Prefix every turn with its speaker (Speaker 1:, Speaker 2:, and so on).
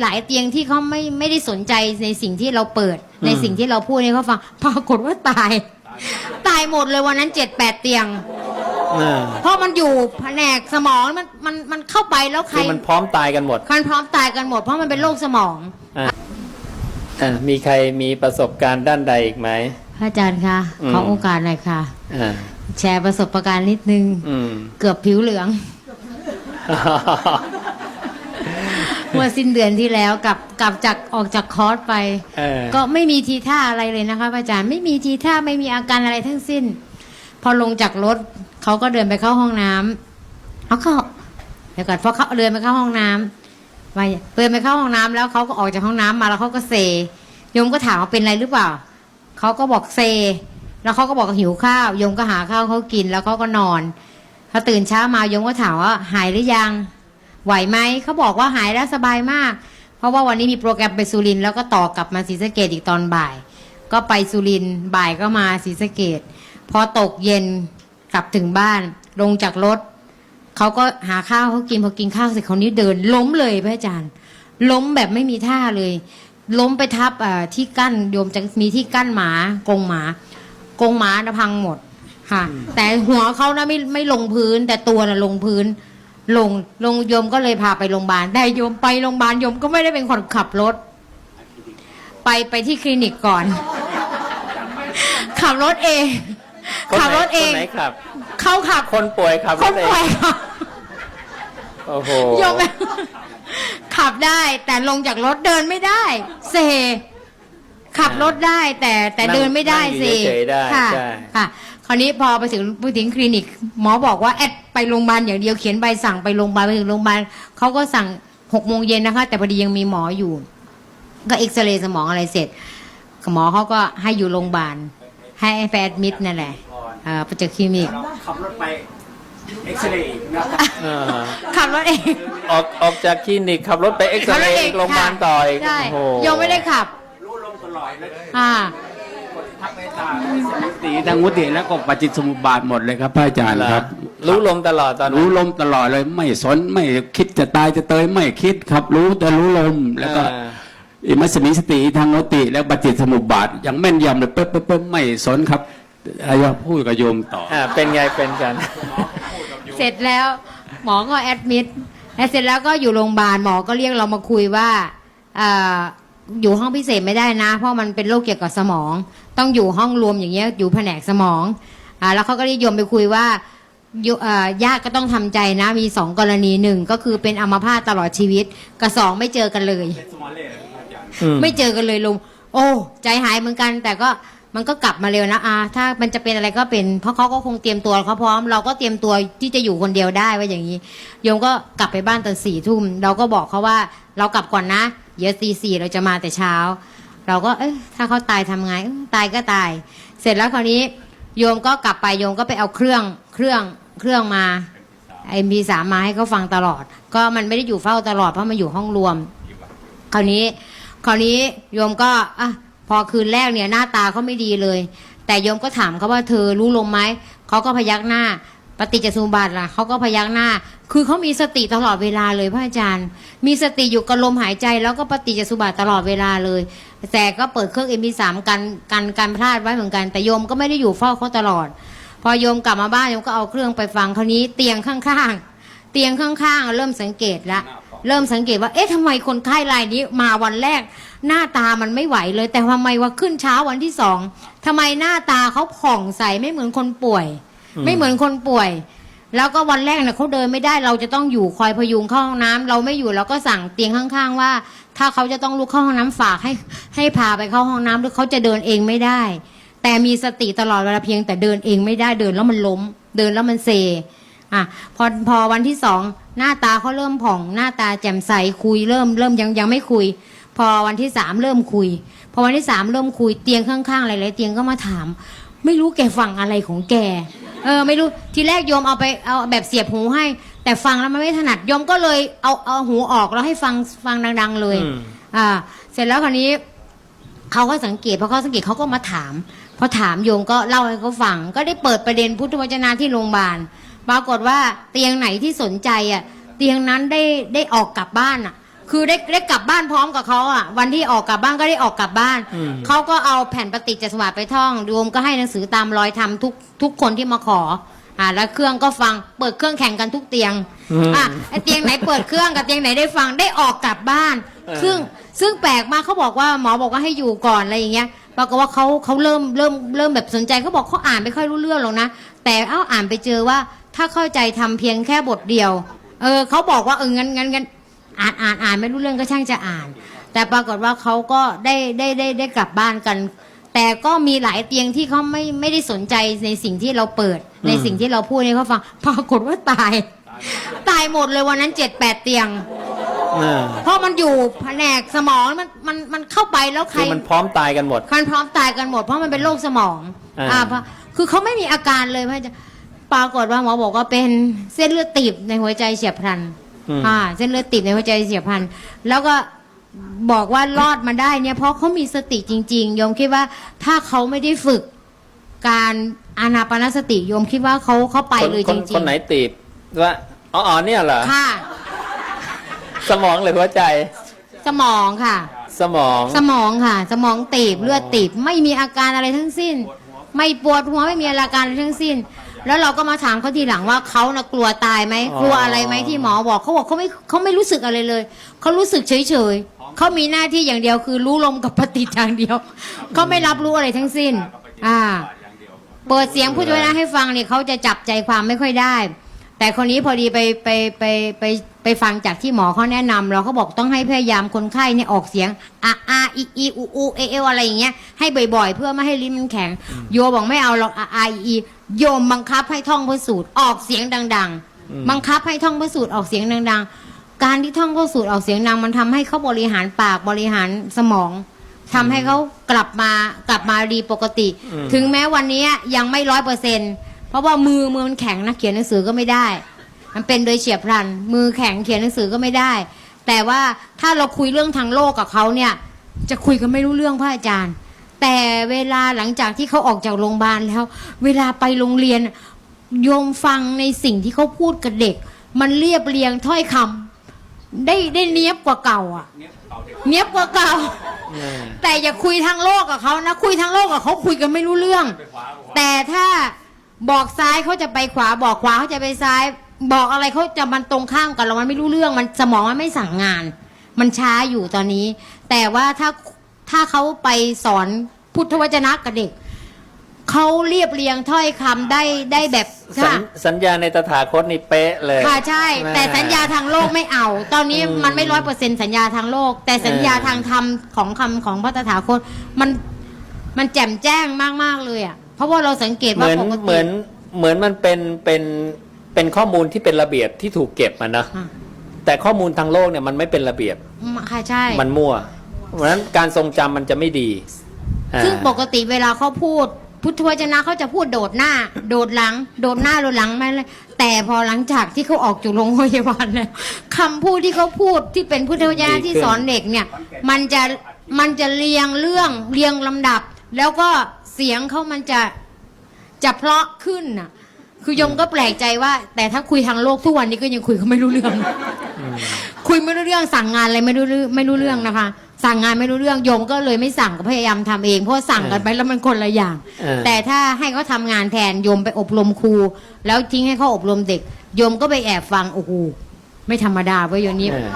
Speaker 1: หลายเตียงที่เขาไม่ไม่ได้สนใจในสิ่งที่เราเปิด ในสิ่งที่เราพูดให้เขาฟังปรากฏว่าตาย ตายหมดเลยวันนั้นเจ็ดแปดเตียง
Speaker 2: อ่า
Speaker 1: เพราะมันอยู่แผนกสมองมันมันมันเข้าไปแล้วใคร
Speaker 2: คือมันพร้อมตายกันหมด
Speaker 1: มันพร้อมตายกันหมดเพราะมันเป็นโรคสมอง
Speaker 2: อ่าอ่ามีใครมีประสบการณ์ด้านใดอีกไหม
Speaker 1: พระอาจารย์คะ
Speaker 2: อืม
Speaker 1: ขอโอกาสหน่อยค่ะ
Speaker 2: อ่า
Speaker 1: แชร์ประสบการณ์นิดนึง
Speaker 2: อืม
Speaker 1: เกือบผิวเหลือง เมื่อสิ้นเดือนที่แล้วกลับกลับจากออกจากคอร์สไป
Speaker 2: เออ
Speaker 1: ก็ไม่มีทีท่าอะไรเลยนะคะพระอาจารย์ไม่มีทีท่าไม่มีอาการอะไรทั้งสิ้น พอลงจากรถเขาก็เดินไปเข้าห้องน้ำเขาก็เดี๋ยวก่อนพอเขาเดินไปเข้าห้องน้ำมาเดินไปเข้าห้องน้ำแล้วเขาก็ออกจากห้องน้ำมาแล้วเขาก็เซโยมก็ถามว่าเป็นอะไรหรือเปล่าเขาก็บอกเซ แล้วเขาก็บอกว่าหิวข้าวโยมก็หาข้าวเขากินแล้วเขาก็นอน พอตื่นเช้ามาโยมก็ถามว่าหายหรือยัง ไหวไหมเขาบอกว่าหายแล้วสบายมาก เพราะว่าวันนี้มีโปรแกรมไปสุรินทร์แล้วก็ต่อกลับมาศรีสะเกดอีกตอนบ่าย ก็ไปสุรินทร์บ่ายก็มาศรีสะเกดพอตกเย็นกลับถึงบ้านลงจากรถเขาก็หาข้าวเขากินพอกินข้าวเสร็จเขานี้เดิน ล้มเลยพระอาจารย์ ล้มแบบไม่มีท่าเลย ล้มไปทับอ่าที่กั้นโยมจะมีที่กั้นหมากรงหมากรงหมานะพังหมดค่ะ แต่หัวเขานะไม่ไม่ลงพื้น แต่ตัวนะลงพื้น ลงลงโยมก็เลยพาไปโรงพยาบาลได้โยมไปโรงพยาบาลโยมก็ไม่ได้เป็นคนขับรถ ไปไปที่คลินิกก่อน ขับรถเอง
Speaker 2: คน
Speaker 1: ขับ
Speaker 2: ไหน
Speaker 1: รถเอ
Speaker 2: คน
Speaker 1: ง
Speaker 2: ไหนขับ
Speaker 1: เขาขับ
Speaker 2: คนป่วยขับ
Speaker 1: ค
Speaker 2: ร
Speaker 1: น
Speaker 2: ถเอ
Speaker 1: ป่วย
Speaker 2: ง
Speaker 1: ขับ
Speaker 2: โอ้โห
Speaker 1: โยมขับได้แต่ลงจากรถเดินไม่ได้ เซ ขับรถได้แต่แต่เดินไม่ได้
Speaker 2: นั่ง
Speaker 1: เซ
Speaker 2: อยู่เฉยๆได้
Speaker 1: ค่ะ
Speaker 2: ใช่
Speaker 1: ค่ะค ราวนี้พอไปถึงไปถึงคลินิก หมอบอกว่าแอดไปโรงพยาบาลอย่างเดียวเขียนใบสั่งไปโรงพยาบาลไปถึงโรงพยาบาลเขาก็สั่งหกโมงเย็นนะคะ แต่พอดียังมีหมออยู่ ก็เอ็กซเรย์สมองอะไรเสร็จหมอเขาก็ให้อยู่โรงพยาบาลให้ไปแอดมิดนั่นแหละเอ่อไปเจอคลินิก
Speaker 3: ขับรถไปเอ็กซเรย์อีกนะ
Speaker 2: อ่า
Speaker 1: ขับรถเอง
Speaker 2: ออกออกจากคลินิกขับรถไปเอ็กซเรย์อีกโรงพยาบาลต่ออีก
Speaker 1: ใช่
Speaker 2: โอ้โห
Speaker 1: ยังไม่ได้ขับ
Speaker 3: รู้ลมตลอดเลย
Speaker 1: อ่า
Speaker 3: ทักเม ตตาวุติทั้งวุติแล้วก็ปฏิจจสมุปบาทหมดเลยครับพระอาจารย์
Speaker 2: เหรอ
Speaker 3: ครับ
Speaker 2: รู้ลมตลอดตอนนั้น
Speaker 3: รู้ลมตลอดเลย ไม่สนไม่คิดจะตายจะเตยไม่คิดครับ รู้แต่รู้ลมแล้วก็
Speaker 2: อ่า
Speaker 3: อิมัสมิสติทางโนติแล้วปฏิจจสมุปบาทอย่างแม่นยำเลยเป๊ะเป๊ะเป๊ะไม่สนครับอายะพูดกับโยมต่อ
Speaker 2: อ่าเป็นไงเป็นกัน
Speaker 1: เสร็จแล้วหมอก็แอดมิดแล้วเสร็จแล้วก็อยู่โรงพยาบาลหมอก็เรียกเรามาคุยว่าเอ่ออยู่ห้องพิเศษไม่ได้นะ เพราะมันเป็นโรคเกี่ยวกับสมอง ต้องอยู่ห้องรวมอย่างเงี้ยอยู่แผนกสมองอ่าแล้วเขาก็เรียกโยมไปคุยว่าอยู่เอ่อญาติก็ต้องทำใจนะ มีสองกรณีหนึ่งก็คือเป็นอัมพาตตลอดชีวิตกับสองไม่เจอกันเลย
Speaker 2: อืม
Speaker 1: ไม่เจอกันเลยลุง โอ้ ใจหายเหมือนกัน แต่ก็มันก็กลับมาเร็วนะอาถ้ามันจะเป็นอะไรก็เป็น เพราะเขาก็คงเตรียมตัวเขาพร้อม เราก็เตรียมตัวที่จะอยู่คนเดียวได้ว่าอย่างนี้ โยมก็กลับไปบ้านตอนสี่ทุ่ม เราก็บอกเขาว่าเรากลับก่อนนะ เดี๋ยวตีสี่เราจะมาแต่เช้า เราก็เอ้ยถ้าเขาตายทำไงตายก็ตาย เสร็จแล้วคราวนี้โยมก็กลับไปโยมก็ไปเอาเครื่องเครื่องเครื่องมาไอมีสามมาให้เขาฟังตลอด ก็มันไม่ได้อยู่เฝ้าตลอดเพราะมันอยู่ห้องรวม คราวนี้คราวนี้โยมก็อะพอคืนแรกเนี่ยหน้าตาเขาไม่ดีเลย แต่โยมก็ถามเขาว่าเธอรู้ลมไหมเขาก็พยักหน้า ปฏิจจสมุปบาทล่ะเขาก็พยักหน้า คือเขามีสติตลอดเวลาเลยพระอาจารย์ มีสติอยู่กับลมหายใจ แล้วก็ปฏิจจสมุปบาทตลอดเวลาเลย แต่ก็เปิดเครื่องเอ็มพีสามกันกันการพลาดไว้เหมือนกัน แต่โยมก็ไม่ได้อยู่เฝ้าเขาตลอด พอโยมกลับมาบ้านโยมก็เอาเครื่องไปฟังคราวนี้เตียงข้างๆ เตียงข้างๆ เริ่มสังเกตละเริ่มสังเกตว่า เอ๊ะทำไมคนไข้รายนี้มาวันแรก หน้าตามันไม่ไหวเลย แต่ทำไมว่าขึ้นเช้าวันที่สองทำไมหน้าตาเขาผ่องใสไม่เหมือนคนป่วย ไม่เหมือนคนป่วย แล้วก็วันแรกเนี่ยเขาเดินไม่ได้เราจะต้องอยู่คอยพยุงเข้าห้องน้ำเราไม่อยู่เราก็สั่งเตียงข้างๆว่า ถ้าเขาจะต้องลุกเข้าห้องน้ำฝากให้ให้พาไปเข้าห้องน้ำหรือเขาจะเดินเองไม่ได้ แต่มีสติตลอดเวลาเพียงแต่เดินเองไม่ได้เดินแล้วมันล้ม เดินแล้วมันเซอะพอพอวันที่สองหน้าตาเขาเริ่มผ่อง หน้าตาแจ่มใสคุยเริ่มเริ่มยังยังไม่คุย พอวันที่สามเริ่มคุย พอวันที่สามเริ่มคุยเตียงข้างๆหลายๆเตียงก็มาถาม ไม่รู้แกฟังอะไรของแก เออ ไม่รู้ทีแรกโยมเอาไปเอาแบบเสียบหูให้ แต่ฟังแล้วมันไม่ถนัดโยมก็เลยเอาเอาหูออกแล้วให้ฟังฟังดัง ๆ เลย
Speaker 2: อืม
Speaker 1: อ่า เสร็จแล้วคราวนี้เขาก็สังเกตพอเขาสังเกตเขาก็มาถามพอถามโยมก็เล่าให้เขาฟัง ก็ได้เปิดประเด็นพุทธวจนะที่โรงพยาบาลปรากฏว่าเตียงไหนที่สนใจอะ เตียงนั้นได้ได้ออกกลับบ้านอะ คือได้ได้กลับบ้านพร้อมกับเขาอะวันที่ออกกลับบ้านก็ได้ออกกลับบ้าน
Speaker 2: อืม
Speaker 1: เขาก็เอาแผ่นปฏิจจสมุปบาทไปท่องโยมก็ให้หนังสือตามรอยธรรมทุกทุกคนที่มาขออ่าแล้วเครื่องก็ฟังเปิดเครื่องแข่งกันทุกเตียงอะไอเตียงไหนเปิดเครื่องกับเตียงไหนได้ฟังได้ออกกลับบ้าน
Speaker 2: เออ
Speaker 1: ซึ่งซึ่งแปลกมากเขาบอกว่าหมอบอกว่าให้อยู่ก่อนอะไรอย่างเงี้ยปรากฏว่าเขาเขาเริ่มเริ่มเริ่มแบบสนใจเขาบอกเขาอ่านไม่ค่อยรู้เรื่องหรอกนะ แต่เอ้าอ่านไปเจอว่าถ้าเข้าใจทำเพียงแค่บทเดียว เออเขาบอกว่าเอองั้นงั้นงั้น อ่านอ่านอ่านไม่รู้เรื่องก็ช่างจะอ่าน แต่ปรากฏว่าเขาก็ได้ได้ได้ได้กลับบ้านกัน แต่ก็มีหลายเตียงที่เขาไม่ไม่ได้สนใจในสิ่งที่เราเปิด ในสิ่งที่เราพูดให้เขาฟังปรากฏว่าตาย ตายหมดเลยวันนั้นเจ็ดแปดเตียง
Speaker 2: อ่า
Speaker 1: เพราะมันอยู่แผนกสมองมันมันมันเข้าไปแล้วใคร
Speaker 2: คือมันพร้อมตายกันหมด
Speaker 1: มันพร้อมตายกันหมดเพราะมันเป็นโรคสมอง
Speaker 2: อ่า
Speaker 1: เพราะคือเขาไม่มีอาการเลยพระอาจารย์ปรากฏว่าหมอบอกว่าเป็นเส้นเลือดตีบในหัวใจเฉียบพลัน
Speaker 2: อืม
Speaker 1: อ่าเส้นเลือดตีบในหัวใจเฉียบพลันแล้วก็บอกว่ารอดมาได้เนี่ยเพราะเขามีสติจริงๆโยมคิดว่าถ้าเขาไม่ได้ฝึกการอานาปานสติโยมคิดว่าเขาเขาไป
Speaker 2: คน
Speaker 1: เลย
Speaker 2: ค
Speaker 1: จ
Speaker 2: น
Speaker 1: ริ
Speaker 2: คน
Speaker 1: ง
Speaker 2: ไหนตีบว่าอ๋ออ๋อเนี่ยเหรอ
Speaker 1: ๆค่ะ
Speaker 2: สมองหรือหัวใจ
Speaker 1: สมองค่ะ
Speaker 2: สมอง
Speaker 1: สมองค่ะ สมองตีบเลือดตีบไม่มีอาการอะไรทั้งสิ้น ไม่ปวดหัวไม่มีอาการอะไรทั้งสิ้น แล้วเราก็มาถามเขาทีหลังว่าเขานะกลัวตายไหมกลัวอะไรไหมที่หมอบอกเขาบอกเขาไม่เขาไม่รู้สึกอะไรเลยเขารู้สึกเฉยเฉยๆเขามีหน้าที่อย่างเดียวคือรู้ลมกับปฏิจอย่างเดียวเขาไม่รับรู้อะไรทั้งสิ้น อ่า เปิดเสียงผู้ช่วยนะให้ฟังเนี่ยเขาจะจับใจความไม่ค่อยได้ แต่คนนี้พอดีไปไปไปไปไปฟังจากที่หมอเขาแนะนำเราเขาบอกต้องให้พยายามคนไข้เนี่ยออกเสียงอะอาอีอีอูอูเอเออะไรอย่างเงี้ยให้บ่อยๆ เพื่อไม่ให้ลิ้นมันแข็ง โยบอกไม่เอาหรอกอะอาอีอี โยมบังคับให้ท่องพระสูตรออกเสียงดัง ๆ บังคับให้ท่องพระสูตรออกเสียงดัง ๆ การที่ท่องพระสูตรออกเสียงดัง มันทำให้เขาบริหารปากบริหารสมองทำให้เขากลับมากลับมาดีปกติ
Speaker 2: อืม
Speaker 1: ถึงแม้วันนี้ยังไม่ร้อยเปอร์เซ็นเพราะว่ามือมือมันแข็งนะเขียนหนังสือก็ไม่ได้ มันเป็นโดยเฉียบพลัน มือแข็งเขียนหนังสือก็ไม่ได้ แต่ว่าถ้าเราคุยเรื่องทางโลกกับเขาเนี่ย จะคุยกันไม่รู้เรื่องพระอาจารย์ แต่เวลาหลังจากที่เขาออกจากโรงพยาบาลแล้ว เวลาไปโรงเรียนโยมฟังในสิ่งที่เขาพูดกับเด็ก มันเรียบเรียงถ้อยคำได้ได้เนี้ยบกว่าเก่าอะ เนี้ยบกว่าเก่า
Speaker 2: อืม
Speaker 1: แต่อย่าคุยทางโลกกับเขานะ คุยทางโลกกับเขาคุยกันไม่รู้เรื่อง แต่ถ้าบอกซ้ายเขาจะไปขวาบอกขวาเขาจะไปซ้าย บอกอะไรเขาจะมันตรงข้ามกันเรามันไม่รู้เรื่อง มันสมองมันไม่สั่งงาน มันช้าอยู่ตอนนี้ แต่ว่าถ้า ถ้าเขาไปสอนพุทธวจนะกับเด็กเขาเรียบเรียงถ้อยคำได้ได้แบบ
Speaker 2: สัญ
Speaker 1: ค่ะ
Speaker 2: สัญญาในตถาคตนี่เป๊ะเลย
Speaker 1: ค่ะใช่
Speaker 2: แม่
Speaker 1: แต่สัญญาทางโลกไม่เอา ตอนนี้
Speaker 2: อืม
Speaker 1: มันไม่ร้อยเปอร์เซ็นสัญญาทางโลก แต่สัญญา
Speaker 2: เออ
Speaker 1: ทางธรรมของคำของพระตถาคตมันมันแจ่มแจ้งมากๆเลยอะเพราะว่าเราสังเกต
Speaker 2: เห
Speaker 1: ว่า
Speaker 2: มือน
Speaker 1: ปกติ
Speaker 2: เหมือนเหมือนมันเป็นเป็นเป็นข้อมูลที่เป็นระเบียบที่ถูกเก็บมานะ
Speaker 1: อะ
Speaker 2: แต่ข้อมูลทางโลกเนี่ยมันไม่เป็นระเบียบ
Speaker 1: อืมค่ะใช่
Speaker 2: มันมั่ว เพราะฉะนั้นการทรงจำมันจะไม่ดีอ่า
Speaker 1: ซึ่งปกติเวลาเขาพูด พุทธวจนะเขาจะพูดโดดหน้า โดดหลัง โดดหน้าโดดหลังไม่เลยแต่พอหลังจากที่เขาออกจากโรงพยาบาลแล้วคำพูดที่เขาพูดที่เป็นพุทธวจนะที่สอนเด็กเนี่ย มันจะมันจะเรียงเรื่องเรียงลำดับ แล้วก็เสียงเขามันจะจะเพราะขึ้นน่ะ คือยมก็แปลกใจว่า แต่ถ้าคุยทางโลกทุกวันนี้ก็ยังคุยเขาไม่รู้เรื่อง คุยไม่รู้เรื่องสั่งงานอะไรไม่รู้เรื่องไม่รู้เรื่องนะคะ สั่งงานไม่รู้เรื่องโยมก็เลยไม่สั่งก็พยายามทำเอง เพราะว่าสั่งกันไปแล้วมันคนละอย่าง
Speaker 2: เออ
Speaker 1: แต่ถ้าให้เขาทำงานแทนโยมไปอบรมครูแล้วทิ้งให้เขาอบรมเด็กโยมก็ไปแอบฟังโอ้โหไม่ธรรมดาเว้ยโยมนี้
Speaker 2: เออ